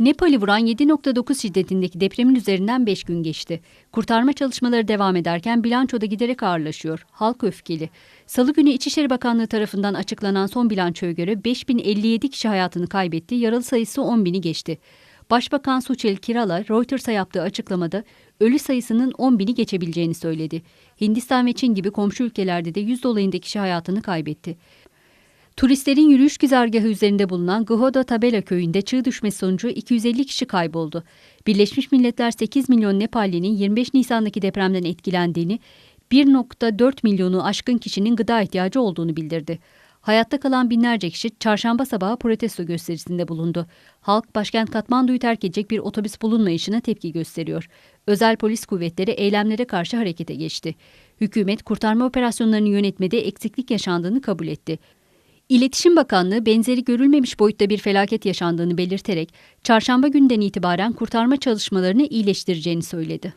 Nepal'i vuran 7.9 şiddetindeki depremin üzerinden 5 gün geçti. Kurtarma çalışmaları devam ederken bilançoda giderek ağırlaşıyor. Halk öfkeli. Salı günü İçişleri Bakanlığı tarafından açıklanan son bilançoya göre 5057 kişi hayatını kaybetti, yaralı sayısı 10.000'i geçti. Başbakan Suçel Kirala Reuters'a yaptığı açıklamada ölü sayısının 10.000'i geçebileceğini söyledi. Hindistan ve Çin gibi komşu ülkelerde de 100 dolayında kişi hayatını kaybetti. Turistlerin yürüyüş güzergahı üzerinde bulunan Ghoda Tabela köyünde çığ düşmesi sonucu 250 kişi kayboldu. Birleşmiş Milletler 8 milyon Nepalli'nin 25 Nisan'daki depremden etkilendiğini, 1.4 milyonu aşkın kişinin gıda ihtiyacı olduğunu bildirdi. Hayatta kalan binlerce kişi çarşamba sabahı protesto gösterisinde bulundu. Halk başkent Katmandu'yu terk edecek bir otobüs bulunmayışına tepki gösteriyor. Özel polis kuvvetleri eylemlere karşı harekete geçti. Hükümet kurtarma operasyonlarını yönetmede eksiklik yaşandığını kabul etti. İletişim Bakanlığı benzeri görülmemiş boyutta bir felaket yaşandığını belirterek çarşamba günden itibaren kurtarma çalışmalarını iyileştireceğini söyledi.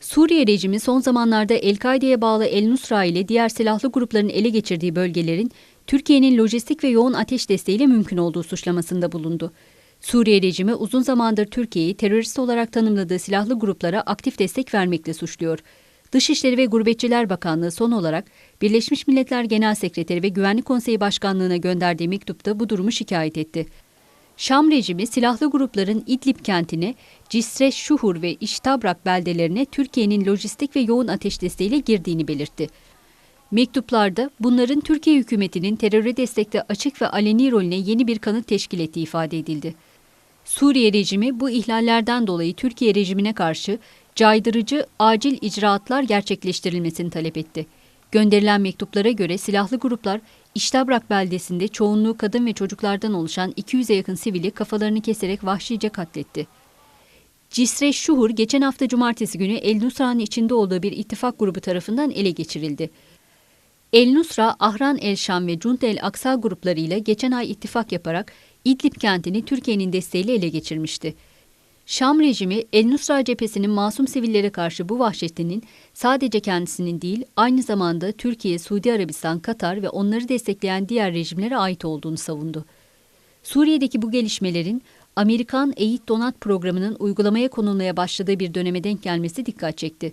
Suriye rejimi son zamanlarda El-Kaide'ye bağlı El-Nusra ile diğer silahlı grupların ele geçirdiği bölgelerin Türkiye'nin lojistik ve yoğun ateş desteğiyle mümkün olduğu suçlamasında bulundu. Suriye rejimi uzun zamandır Türkiye'yi terörist olarak tanımladığı silahlı gruplara aktif destek vermekle suçluyor. Dışişleri ve Gurbetçiler Bakanlığı son olarak Birleşmiş Milletler Genel Sekreteri ve Güvenlik Konseyi Başkanlığı'na gönderdiği mektupta bu durumu şikayet etti. Şam rejimi silahlı grupların İdlib kentine, Cisre Şuhur ve İştabrak beldelerine Türkiye'nin lojistik ve yoğun ateş desteğiyle girdiğini belirtti. Mektuplarda bunların Türkiye hükümetinin teröre destekte açık ve aleni rolüne yeni bir kanıt teşkil ettiği ifade edildi. Suriye rejimi bu ihlallerden dolayı Türkiye rejimine karşı caydırıcı acil icraatlar gerçekleştirilmesini talep etti. Gönderilen mektuplara göre silahlı gruplar İştabrak beldesinde çoğunluğu kadın ve çocuklardan oluşan 200'e yakın sivili kafalarını keserek vahşice katletti. Cisre Şuhur geçen hafta cumartesi günü El Nusra'nın içinde olduğu bir ittifak grubu tarafından ele geçirildi. El Nusra, Ahran El Şam ve Cunt El Aksa gruplarıyla geçen ay ittifak yaparak İdlib kentini Türkiye'nin desteğiyle ele geçirmişti. Şam rejimi El-Nusra cephesinin masum sivillere karşı bu vahşetinin sadece kendisinin değil aynı zamanda Türkiye, Suudi Arabistan, Katar ve onları destekleyen diğer rejimlere ait olduğunu savundu. Suriye'deki bu gelişmelerin Amerikan Eğit Donat programının uygulamaya konulmaya başladığı bir döneme denk gelmesi dikkat çekti.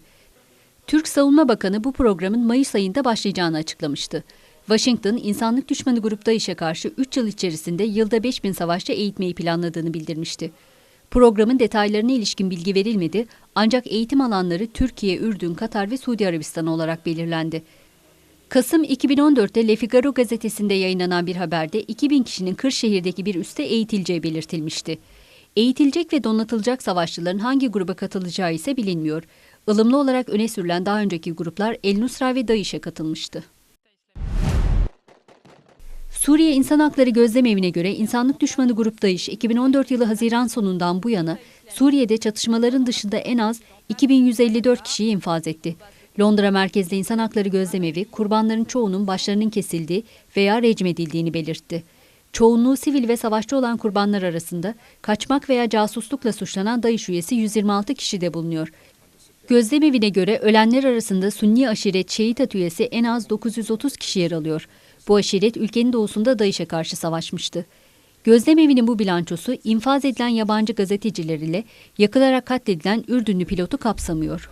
Türk Savunma Bakanı bu programın Mayıs ayında başlayacağını açıklamıştı. Washington, insanlık düşmanı grupta işe karşı 3 yıl içerisinde yılda 5000 savaşçı eğitmeyi planladığını bildirmişti. Programın detaylarına ilişkin bilgi verilmedi ancak eğitim alanları Türkiye, Ürdün, Katar ve Suudi Arabistan olarak belirlendi. Kasım 2014'te Le Figaro gazetesinde yayınlanan bir haberde 2000 kişinin Kırşehir'deki bir üste eğitileceği belirtilmişti. Eğitilecek ve donatılacak savaşçıların hangi gruba katılacağı ise bilinmiyor. Ilımlı olarak öne sürülen daha önceki gruplar El Nusra ve DAEŞ'e katılmıştı. Suriye İnsan Hakları Gözlem Evi'ne göre insanlık düşmanı grup DAEŞ 2014 yılı Haziran sonundan bu yana Suriye'de çatışmaların dışında en az 2154 kişiyi infaz etti. Londra merkezli İnsan Hakları Gözlem Evi kurbanların çoğunun başlarının kesildiği veya recm edildiğini belirtti. Çoğunluğu sivil ve savaşçı olan kurbanlar arasında kaçmak veya casuslukla suçlanan DAEŞ üyesi 126 kişi de bulunuyor. Gözlem evine göre ölenler arasında Sunni aşiret Şehitat üyesi en az 930 kişi yer alıyor. Bu aşiret ülkenin doğusunda DAEŞ'e karşı savaşmıştı. Gözlem evinin bu bilançosu infaz edilen yabancı gazeteciler ile yakılarak katledilen Ürdünlü pilotu kapsamıyor.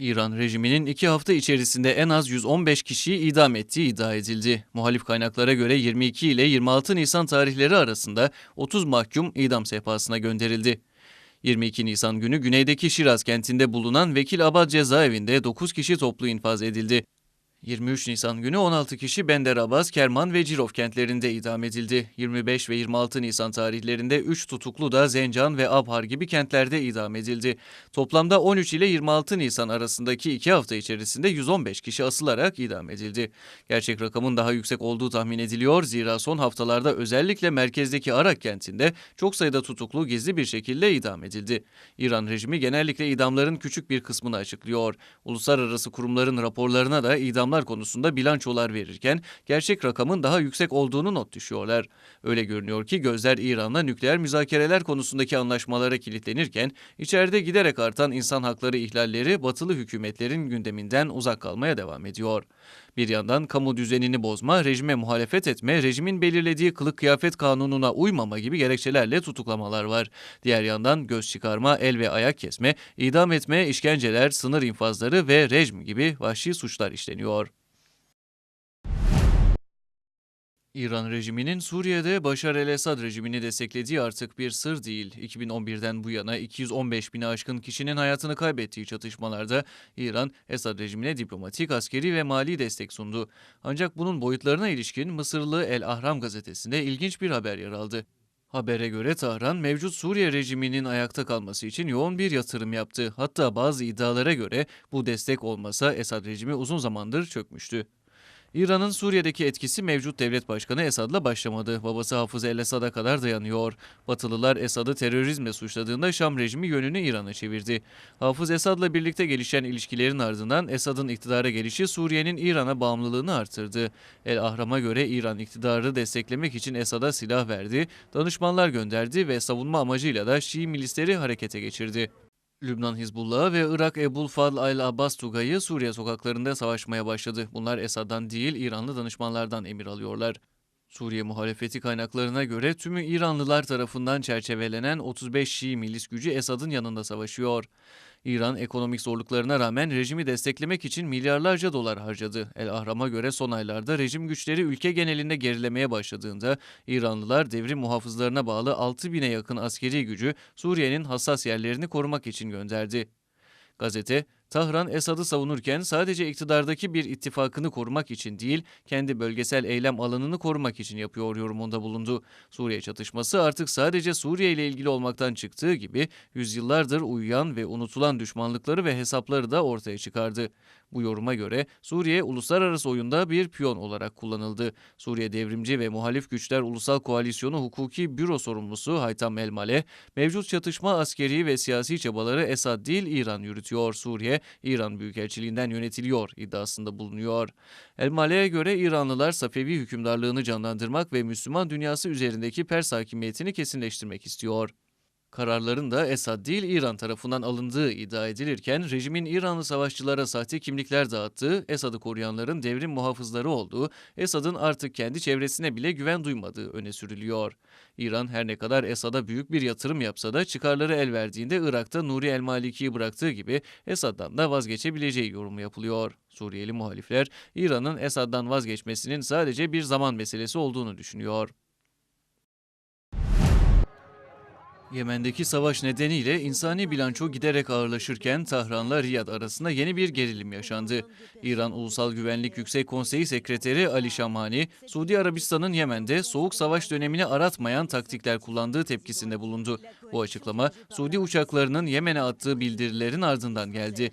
İran rejiminin iki hafta içerisinde en az 115 kişiyi idam ettiği iddia edildi. Muhalif kaynaklara göre 22 ile 26 Nisan tarihleri arasında 30 mahkum idam sehpasına gönderildi. 22 Nisan günü güneydeki Şiraz kentinde bulunan Vekil Abad cezaevinde 9 kişi toplu infaz edildi. 23 Nisan günü 16 kişi Benderabaz, Kerman ve Cirov kentlerinde idam edildi. 25 ve 26 Nisan tarihlerinde 3 tutuklu da Zencan ve Abhar gibi kentlerde idam edildi. Toplamda 13 ile 26 Nisan arasındaki 2 hafta içerisinde 115 kişi asılarak idam edildi. Gerçek rakamın daha yüksek olduğu tahmin ediliyor. Zira son haftalarda özellikle merkezdeki Arak kentinde çok sayıda tutuklu gizli bir şekilde idam edildi. İran rejimi genellikle idamların küçük bir kısmını açıklıyor. Uluslararası kurumların raporlarına da idamlar konusunda bilançolar verirken gerçek rakamın daha yüksek olduğunu not düşüyorlar. Öyle görünüyor ki gözler İran'la nükleer müzakereler konusundaki anlaşmalara kilitlenirken içeride giderek artan insan hakları ihlalleri batılı hükümetlerin gündeminden uzak kalmaya devam ediyor. Bir yandan kamu düzenini bozma, rejime muhalefet etme, rejimin belirlediği kılık kıyafet kanununa uymama gibi gerekçelerle tutuklamalar var. Diğer yandan göz çıkarma, el ve ayak kesme, idam etme, işkenceler, sınır infazları ve rejim gibi vahşi suçlar işleniyor. İran rejiminin Suriye'de Başar el-Esad rejimini desteklediği artık bir sır değil. 2011'den bu yana 215 bini aşkın kişinin hayatını kaybettiği çatışmalarda İran, Esad rejimine diplomatik, askeri ve mali destek sundu. Ancak bunun boyutlarına ilişkin Mısırlı El Ahram gazetesinde ilginç bir haber yer aldı. Habere göre Tahran, mevcut Suriye rejiminin ayakta kalması için yoğun bir yatırım yaptı. Hatta bazı iddialara göre bu destek olmasa Esad rejimi uzun zamandır çökmüştü. İran'ın Suriye'deki etkisi mevcut devlet başkanı Esad'la başlamadı. Babası Hafız el-Esad'a kadar dayanıyor. Batılılar Esad'ı terörizmle suçladığında Şam rejimi yönünü İran'a çevirdi. Hafız Esad'la birlikte gelişen ilişkilerin ardından Esad'ın iktidara gelişi Suriye'nin İran'a bağımlılığını artırdı. El Ahram'a göre İran iktidarı desteklemek için Esad'a silah verdi, danışmanlar gönderdi ve savunma amacıyla da Şii milisleri harekete geçirdi. Lübnan Hizbullah'ı ve Irak Ebul Fadl al-Abbas Tugay'ı Suriye sokaklarında savaşmaya başladı. Bunlar Esad'dan değil İranlı danışmanlardan emir alıyorlar. Suriye muhalefeti kaynaklarına göre tümü İranlılar tarafından çerçevelenen 35 Şii milis gücü Esad'ın yanında savaşıyor. İran ekonomik zorluklarına rağmen rejimi desteklemek için milyarlarca dolar harcadı. El Ahram'a göre son aylarda rejim güçleri ülke genelinde gerilemeye başladığında İranlılar devrim muhafızlarına bağlı 6 bine yakın askeri gücü Suriye'nin hassas yerlerini korumak için gönderdi. Gazete, Tahran Esad'ı savunurken sadece iktidardaki bir ittifakını korumak için değil, kendi bölgesel eylem alanını korumak için yapıyor yorumunda bulundu. Suriye çatışması artık sadece Suriye ile ilgili olmaktan çıktığı gibi yüzyıllardır uyuyan ve unutulan düşmanlıkları ve hesapları da ortaya çıkardı. Bu yoruma göre Suriye uluslararası oyunda bir piyon olarak kullanıldı. Suriye Devrimci ve Muhalif Güçler Ulusal Koalisyonu Hukuki Büro Sorumlusu Haytam Elmaleh, mevcut çatışma askeri ve siyasi çabaları Esad değil İran yürütüyor. Suriye, İran Büyükelçiliğinden yönetiliyor iddiasında bulunuyor. Elmaleh'e göre İranlılar Safevi hükümdarlığını canlandırmak ve Müslüman dünyası üzerindeki Pers hakimiyetini kesinleştirmek istiyor. Kararların da Esad değil İran tarafından alındığı iddia edilirken rejimin İranlı savaşçılara sahte kimlikler dağıttığı, Esad'ı koruyanların devrim muhafızları olduğu, Esad'ın artık kendi çevresine bile güven duymadığı öne sürülüyor. İran her ne kadar Esad'a büyük bir yatırım yapsa da çıkarları el verdiğinde Irak'ta Nuri el-Maliki'yi bıraktığı gibi Esad'dan da vazgeçebileceği yorumu yapılıyor. Suriyeli muhalifler İran'ın Esad'dan vazgeçmesinin sadece bir zaman meselesi olduğunu düşünüyor. Yemen'deki savaş nedeniyle insani bilanço giderek ağırlaşırken Tahran'la Riyad arasında yeni bir gerilim yaşandı. İran Ulusal Güvenlik Yüksek Konseyi Sekreteri Ali Şamhani, Suudi Arabistan'ın Yemen'de soğuk savaş dönemini aratmayan taktikler kullandığı tepkisinde bulundu. Bu açıklama Suudi uçaklarının Yemen'e attığı bildirilerin ardından geldi.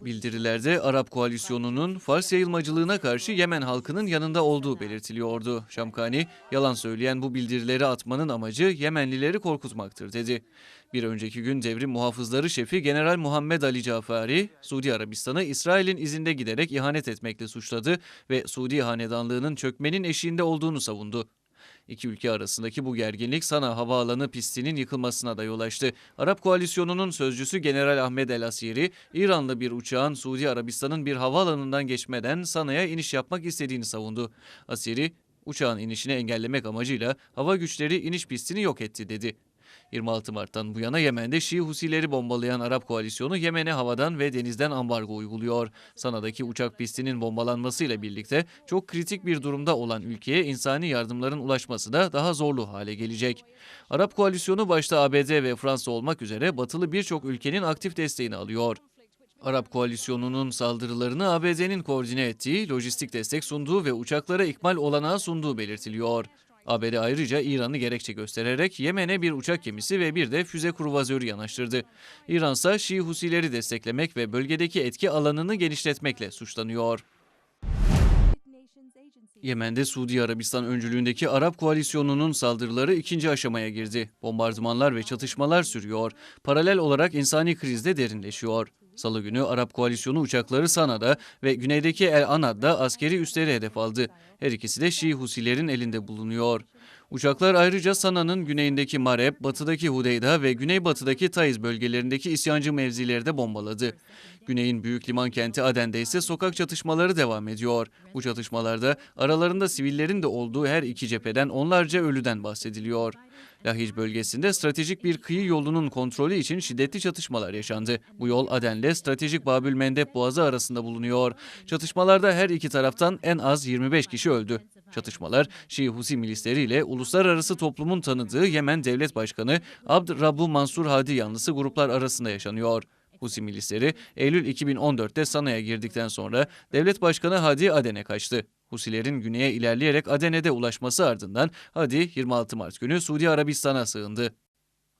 Bildirilerde Arap koalisyonunun Fars yayılmacılığına karşı Yemen halkının yanında olduğu belirtiliyordu. Şamkani, yalan söyleyen bu bildirileri atmanın amacı Yemenlileri korkutmaktır dedi. Bir önceki gün devrim muhafızları şefi General Muhammed Ali Cafari, Suudi Arabistan'ı İsrail'in izinde giderek ihanet etmekle suçladı ve Suudi hanedanlığının çökmenin eşiğinde olduğunu savundu. İki ülke arasındaki bu gerginlik Sana Havaalanı pistinin yıkılmasına da yol açtı. Arap koalisyonunun sözcüsü General Ahmed El Asiri, İranlı bir uçağın Suudi Arabistan'ın bir havaalanından geçmeden Sana'ya iniş yapmak istediğini savundu. Asiri, uçağın inişini engellemek amacıyla hava güçleri iniş pistini yok etti dedi. 26 Mart'tan bu yana Yemen'de Şii Husileri bombalayan Arap koalisyonu Yemen'e havadan ve denizden ambargo uyguluyor. Sana'daki uçak pistinin bombalanmasıyla birlikte çok kritik bir durumda olan ülkeye insani yardımların ulaşması da daha zorlu hale gelecek. Arap koalisyonu başta ABD ve Fransa olmak üzere batılı birçok ülkenin aktif desteğini alıyor. Arap koalisyonunun saldırılarını ABD'nin koordine ettiği, lojistik destek sunduğu ve uçaklara ikmal olanağı sunduğu belirtiliyor. ABD ayrıca İran'ı gerekçe göstererek Yemen'e bir uçak gemisi ve bir de füze kruvazörü yanaştırdı. İran ise Şii Husileri desteklemek ve bölgedeki etki alanını genişletmekle suçlanıyor. Yemen'de Suudi Arabistan öncülüğündeki Arap koalisyonunun saldırıları ikinci aşamaya girdi. Bombardımanlar ve çatışmalar sürüyor. Paralel olarak insani kriz de derinleşiyor. Salı günü Arap koalisyonu uçakları Sana'da ve güneydeki El Anad'da askeri üsleri hedef aldı. Her ikisi de Şii Husilerin elinde bulunuyor. Uçaklar ayrıca Sana'nın güneyindeki Mareb, batıdaki Hudeyda ve güneybatıdaki Taiz bölgelerindeki isyancı mevzileri de bombaladı. Güneyin büyük liman kenti Aden'de ise sokak çatışmaları devam ediyor. Bu çatışmalarda aralarında sivillerin de olduğu her iki cepheden onlarca ölüden bahsediliyor. Lahic bölgesinde stratejik bir kıyı yolunun kontrolü için şiddetli çatışmalar yaşandı. Bu yol Aden'le stratejik Babül Mendeb Boğazı arasında bulunuyor. Çatışmalarda her iki taraftan en az 25 kişi öldü. Çatışmalar Şii Husi milisleriyle uluslararası toplumun tanıdığı Yemen Devlet Başkanı Abd Rabbu Mansur Hadi yanlısı gruplar arasında yaşanıyor. Husi milisleri Eylül 2014'te Sana'ya girdikten sonra devlet başkanı Hadi Aden'e kaçtı. Husilerin güneye ilerleyerek Aden'e ulaşması ardından Hadi 26 Mart günü Suudi Arabistan'a sığındı.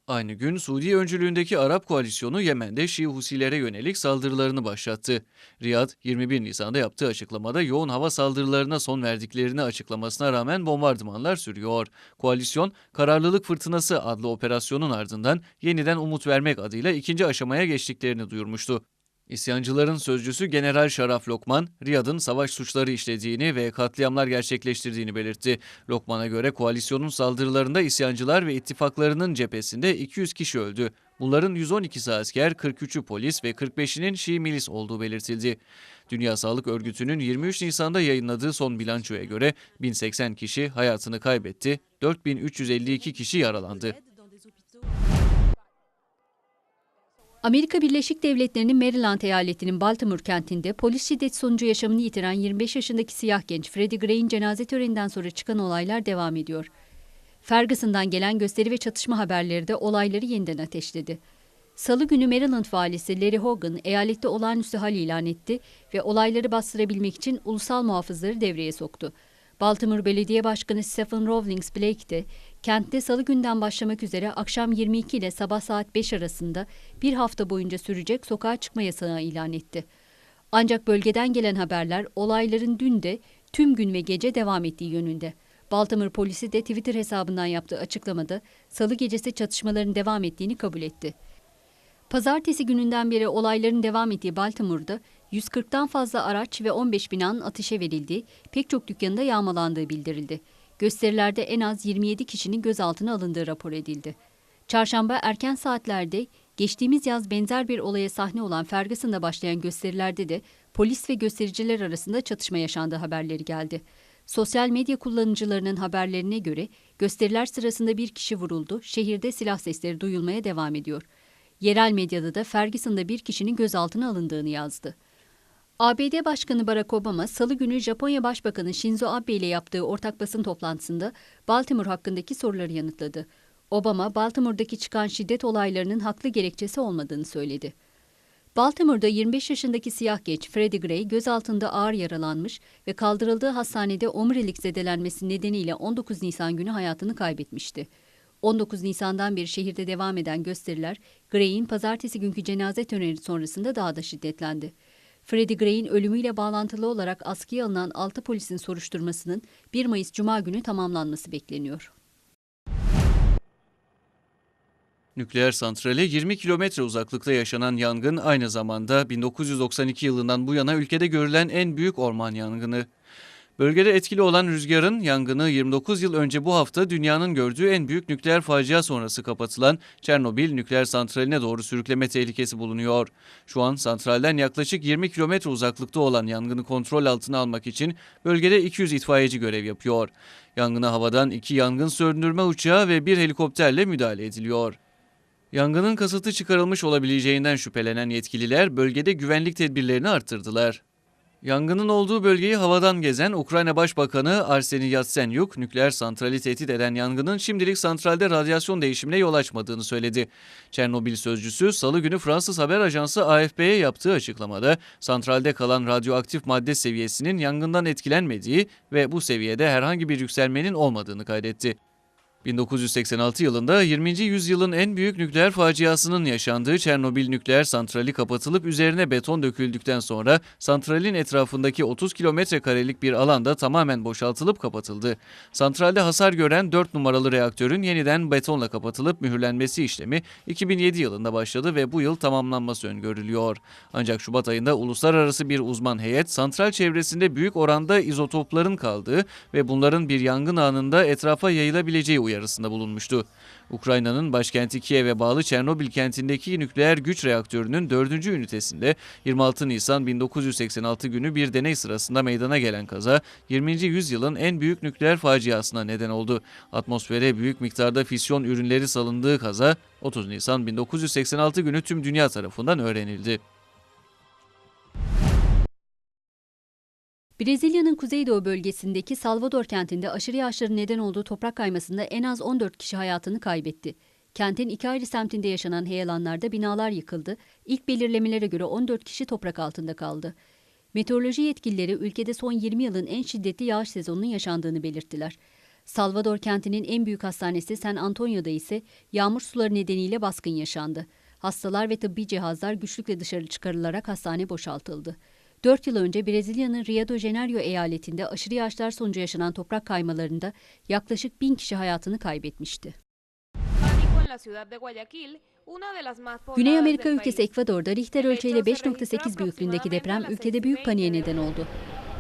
Aynı gün Suudi öncülüğündeki Arap koalisyonu Yemen'de Şii Husilere yönelik saldırılarını başlattı. Riyad 21 Nisan'da yaptığı açıklamada yoğun hava saldırılarına son verdiklerini açıklamasına rağmen bombardımanlar sürüyor. Koalisyon Kararlılık Fırtınası adlı operasyonun ardından yeniden umut vermek adıyla ikinci aşamaya geçtiklerini duyurmuştu. İsyancıların sözcüsü General Şaraf Lokman, Riyad'ın savaş suçları işlediğini ve katliamlar gerçekleştirdiğini belirtti. Lokman'a göre koalisyonun saldırılarında isyancılar ve ittifaklarının cephesinde 200 kişi öldü. Bunların 112'si asker, 43'ü polis ve 45'inin Şii milis olduğu belirtildi. Dünya Sağlık Örgütü'nün 23 Nisan'da yayınladığı son bilançoya göre 1080 kişi hayatını kaybetti, 4352 kişi yaralandı. Amerika Birleşik Devletleri'nin Maryland eyaletinin Baltimore kentinde polis şiddeti sonucu yaşamını yitiren 25 yaşındaki siyah genç Freddie Gray'in cenaze töreninden sonra çıkan olaylar devam ediyor. Ferguson'dan gelen gösteri ve çatışma haberleri de olayları yeniden ateşledi. Salı günü Maryland valisi Larry Hogan eyalette olağanüstü hal ilan etti ve olayları bastırabilmek için ulusal muhafızları devreye soktu. Baltimore Belediye Başkanı Stephen Rawlings Blake de kentte salı günden başlamak üzere akşam 22 ile sabah saat 5 arasında bir hafta boyunca sürecek sokağa çıkma yasağı ilan etti. Ancak bölgeden gelen haberler olayların dün de tüm gün ve gece devam ettiği yönünde. Baltimore polisi de Twitter hesabından yaptığı açıklamada salı gecesi çatışmaların devam ettiğini kabul etti. Pazartesi gününden beri olayların devam ettiği Baltimore'da 140'tan fazla araç ve 15 binanın ateşe verildiği, pek çok dükkanında yağmalandığı bildirildi. Gösterilerde en az 27 kişinin gözaltına alındığı rapor edildi. Çarşamba erken saatlerde geçtiğimiz yaz benzer bir olaya sahne olan Ferguson'da başlayan gösterilerde de polis ve göstericiler arasında çatışma yaşandığı haberleri geldi. Sosyal medya kullanıcılarının haberlerine göre gösteriler sırasında bir kişi vuruldu, şehirde silah sesleri duyulmaya devam ediyor. Yerel medyada da Ferguson'da bir kişinin gözaltına alındığını yazdı. ABD Başkanı Barack Obama, Salı günü Japonya Başbakanı Shinzo Abe ile yaptığı ortak basın toplantısında Baltimore hakkındaki soruları yanıtladı. Obama, Baltimore'daki çıkan şiddet olaylarının haklı gerekçesi olmadığını söyledi. Baltimore'da 25 yaşındaki siyah genç Freddie Gray gözaltında ağır yaralanmış ve kaldırıldığı hastanede omurilik zedelenmesi nedeniyle 19 Nisan günü hayatını kaybetmişti. 19 Nisan'dan beri şehirde devam eden gösteriler, Gray'in pazartesi günkü cenaze töreni sonrasında daha da şiddetlendi. Freddie Gray'in ölümüyle bağlantılı olarak askıya alınan 6 polisin soruşturmasının 1 Mayıs Cuma günü tamamlanması bekleniyor. Nükleer santrale 20 kilometre uzaklıkta yaşanan yangın aynı zamanda 1992 yılından bu yana ülkede görülen en büyük orman yangını. Bölgede etkili olan rüzgarın yangını 29 yıl önce bu hafta dünyanın gördüğü en büyük nükleer facia sonrası kapatılan Çernobil nükleer santraline doğru sürükleme tehlikesi bulunuyor. Şu an santralden yaklaşık 20 kilometre uzaklıkta olan yangını kontrol altına almak için bölgede 200 itfaiyeci görev yapıyor. Yangına havadan iki yangın söndürme uçağı ve bir helikopterle müdahale ediliyor. Yangının kasıtı çıkarılmış olabileceğinden şüphelenen yetkililer bölgede güvenlik tedbirlerini arttırdılar. Yangının olduğu bölgeyi havadan gezen Ukrayna Başbakanı Arseniy Yatsenyuk, nükleer santrali tehdit eden yangının şimdilik santralde radyasyon değişimine yol açmadığını söyledi. Çernobil sözcüsü salı günü Fransız haber ajansı AFP'ye yaptığı açıklamada santralde kalan radyoaktif madde seviyesinin yangından etkilenmediği ve bu seviyede herhangi bir yükselmenin olmadığını kaydetti. 1986 yılında 20. yüzyılın en büyük nükleer faciasının yaşandığı Çernobil nükleer santrali kapatılıp üzerine beton döküldükten sonra santralin etrafındaki 30 kilometre karelik bir alanda tamamen boşaltılıp kapatıldı. Santralde hasar gören 4 numaralı reaktörün yeniden betonla kapatılıp mühürlenmesi işlemi 2007 yılında başladı ve bu yıl tamamlanması öngörülüyor. Ancak Şubat ayında uluslararası bir uzman heyet santral çevresinde büyük oranda izotopların kaldığı ve bunların bir yangın anında etrafa yayılabileceği uyarısında bulunmuştu. Ukrayna'nın başkenti Kiev'e bağlı Çernobil kentindeki nükleer güç reaktörünün 4. ünitesinde 26 Nisan 1986 günü bir deney sırasında meydana gelen kaza 20. yüzyılın en büyük nükleer faciasına neden oldu. Atmosfere büyük miktarda fisyon ürünleri salındığı kaza 30 Nisan 1986 günü tüm dünya tarafından öğrenildi. Brezilya'nın kuzeydoğu bölgesindeki Salvador kentinde aşırı yağışların neden olduğu toprak kaymasında en az 14 kişi hayatını kaybetti. Kentin iki ayrı semtinde yaşanan heyelanlarda binalar yıkıldı. İlk belirlemelere göre 14 kişi toprak altında kaldı. Meteoroloji yetkilileri ülkede son 20 yılın en şiddetli yağış sezonunun yaşandığını belirttiler. Salvador kentinin en büyük hastanesi San Antonio'da ise yağmur suları nedeniyle baskın yaşandı. Hastalar ve tıbbi cihazlar güçlükle dışarı çıkarılarak hastane boşaltıldı. 4 yıl önce Brezilya'nın Rio de Janeiro eyaletinde aşırı yağışlar sonucu yaşanan toprak kaymalarında yaklaşık bin kişi hayatını kaybetmişti. Güney Amerika ülkesi. Ekvador'da Richter ölçeğiyle 5.8 büyüklüğündeki deprem ülkede büyük paniğe neden oldu.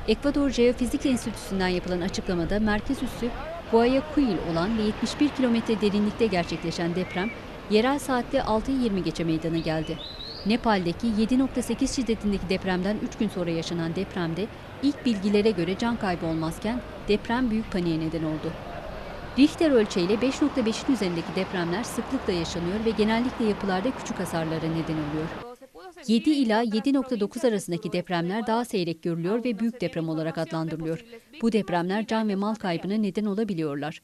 Ekvador Jeofizik Enstitüsü'nden yapılan açıklamada merkez üssü Guayaquil olan ve 71 kilometre derinlikte gerçekleşen deprem yerel saatte 6'yı 20 geçe meydana geldi. Nepal'deki 7.8 şiddetindeki depremden 3 gün sonra yaşanan depremde ilk bilgilere göre can kaybı olmazken deprem büyük paniğe neden oldu. Richter ölçeğiyle 5.5'in üzerindeki depremler sıklıkla yaşanıyor ve genellikle yapılarda küçük hasarlara neden oluyor. 7 ila 7.9 arasındaki depremler daha seyrek görülüyor ve büyük deprem olarak adlandırılıyor. Bu depremler can ve mal kaybına neden olabiliyorlar.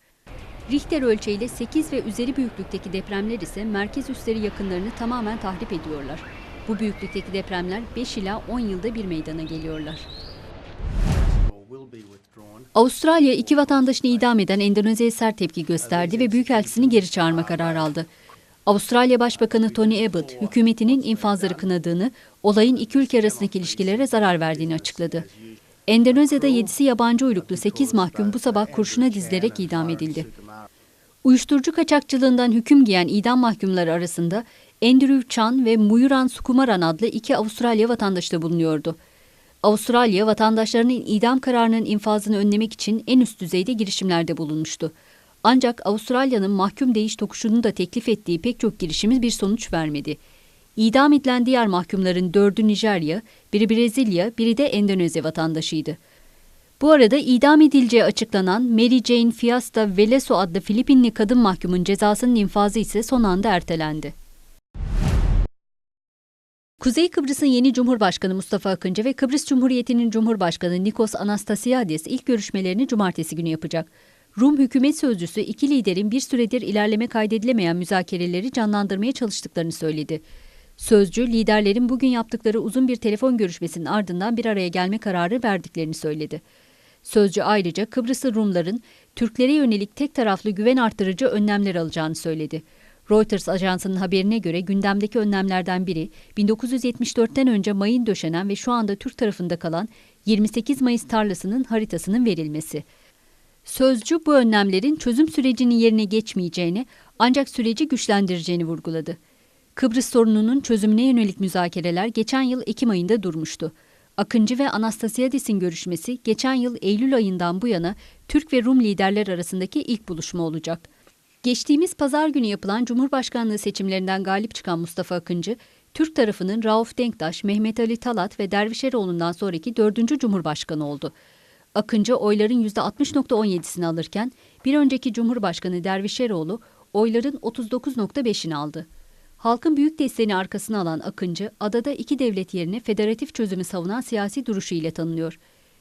Richter ölçeğiyle 8 ve üzeri büyüklükteki depremler ise merkez üsleri yakınlarını tamamen tahrip ediyorlar. Bu büyüklükteki depremler 5 ila 10 yılda bir meydana geliyorlar. Avustralya iki vatandaşını idam eden Endonezya'ya sert tepki gösterdi ve büyükelçisini geri çağırma kararı aldı. Avustralya Başbakanı Tony Abbott, hükümetinin infazları kınadığını, olayın iki ülke arasındaki ilişkilere zarar verdiğini açıkladı. Endonezya'da 7'si yabancı uyruklu 8 mahkum bu sabah kurşuna dizilerek idam edildi. Uyuşturucu kaçakçılığından hüküm giyen idam mahkumları arasında Andrew Chan ve Muyuran Sukumaran adlı iki Avustralya vatandaşı da bulunuyordu. Avustralya vatandaşlarının idam kararının infazını önlemek için en üst düzeyde girişimlerde bulunmuştu. Ancak Avustralya'nın mahkum değiş tokuşunu da teklif ettiği pek çok girişimiz bir sonuç vermedi. İdam edilen diğer mahkumların dördü Nijerya, biri Brezilya, biri de Endonezya vatandaşıydı. Bu arada idam edileceği açıklanan Mary Jane Fiasta Veloso adlı Filipinli kadın mahkumun cezasının infazı ise son anda ertelendi. Kuzey Kıbrıs'ın yeni Cumhurbaşkanı Mustafa Akıncı ve Kıbrıs Cumhuriyeti'nin Cumhurbaşkanı Nikos Anastasiadis ilk görüşmelerini cumartesi günü yapacak. Rum hükümet sözcüsü iki liderin bir süredir ilerleme kaydedilemeyen müzakereleri canlandırmaya çalıştıklarını söyledi. Sözcü, liderlerin bugün yaptıkları uzun bir telefon görüşmesinin ardından bir araya gelme kararı verdiklerini söyledi. Sözcü ayrıca Kıbrıslı Rumların Türklere yönelik tek taraflı güven arttırıcı önlemler alacağını söyledi. Reuters ajansının haberine göre gündemdeki önlemlerden biri 1974'ten önce mayın döşenen ve şu anda Türk tarafında kalan 28 Mayıs tarlasının haritasının verilmesi. Sözcü bu önlemlerin çözüm sürecinin yerine geçmeyeceğini ancak süreci güçlendireceğini vurguladı. Kıbrıs sorununun çözümüne yönelik müzakereler geçen yıl Ekim ayında durmuştu. Akıncı ve Anastasiadis'in görüşmesi geçen yıl Eylül ayından bu yana Türk ve Rum liderler arasındaki ilk buluşma olacak. Geçtiğimiz pazar günü yapılan Cumhurbaşkanlığı seçimlerinden galip çıkan Mustafa Akıncı, Türk tarafının Rauf Denktaş, Mehmet Ali Talat ve Derviş Eroğlu'ndan sonraki dördüncü Cumhurbaşkanı oldu. Akıncı oyların %60.17'sini alırken bir önceki Cumhurbaşkanı Derviş Eroğlu oyların 39.5'ini aldı. Halkın büyük desteğini arkasına alan Akıncı, adada iki devlet yerine federatif çözümü savunan siyasi duruşu ile tanınıyor.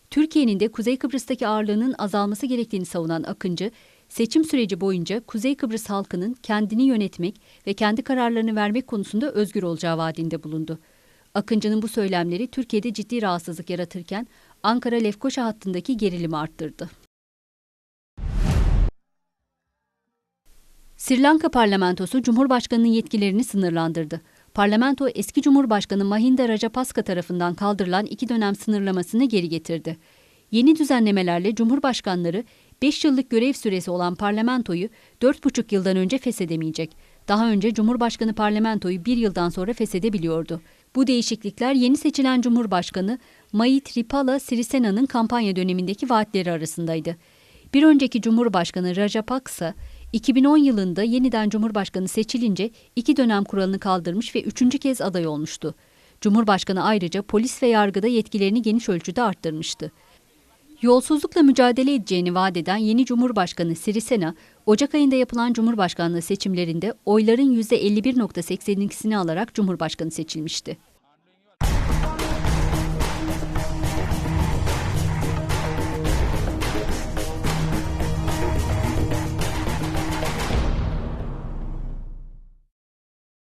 Türkiye'nin de Kuzey Kıbrıs'taki ağırlığının azalması gerektiğini savunan Akıncı, seçim süreci boyunca Kuzey Kıbrıs halkının kendini yönetmek ve kendi kararlarını vermek konusunda özgür olacağı vaadinde bulundu. Akıncı'nın bu söylemleri Türkiye'de ciddi rahatsızlık yaratırken Ankara-Lefkoşa hattındaki gerilimi arttırdı. Sri Lanka parlamentosu Cumhurbaşkanı'nın yetkilerini sınırlandırdı. Parlamento eski Cumhurbaşkanı Mahinda Rajapaksa tarafından kaldırılan iki dönem sınırlamasını geri getirdi. Yeni düzenlemelerle Cumhurbaşkanları 5 yıllık görev süresi olan parlamentoyu 4,5 yıldan önce feshedemeyecek. Daha önce Cumhurbaşkanı parlamentoyu bir yıldan sonra feshedebiliyordu. Bu değişiklikler yeni seçilen Cumhurbaşkanı Maithripala Sirisena'nın kampanya dönemindeki vaatleri arasındaydı. Bir önceki Cumhurbaşkanı Rajapaksa, 2010 yılında yeniden Cumhurbaşkanı seçilince iki dönem kuralını kaldırmış ve üçüncü kez aday olmuştu. Cumhurbaşkanı ayrıca polis ve yargıda yetkilerini geniş ölçüde arttırmıştı. Yolsuzlukla mücadele edeceğini vaat eden yeni Cumhurbaşkanı Sirisena, Ocak ayında yapılan Cumhurbaşkanlığı seçimlerinde oyların %51.82'sini alarak Cumhurbaşkanı seçilmişti.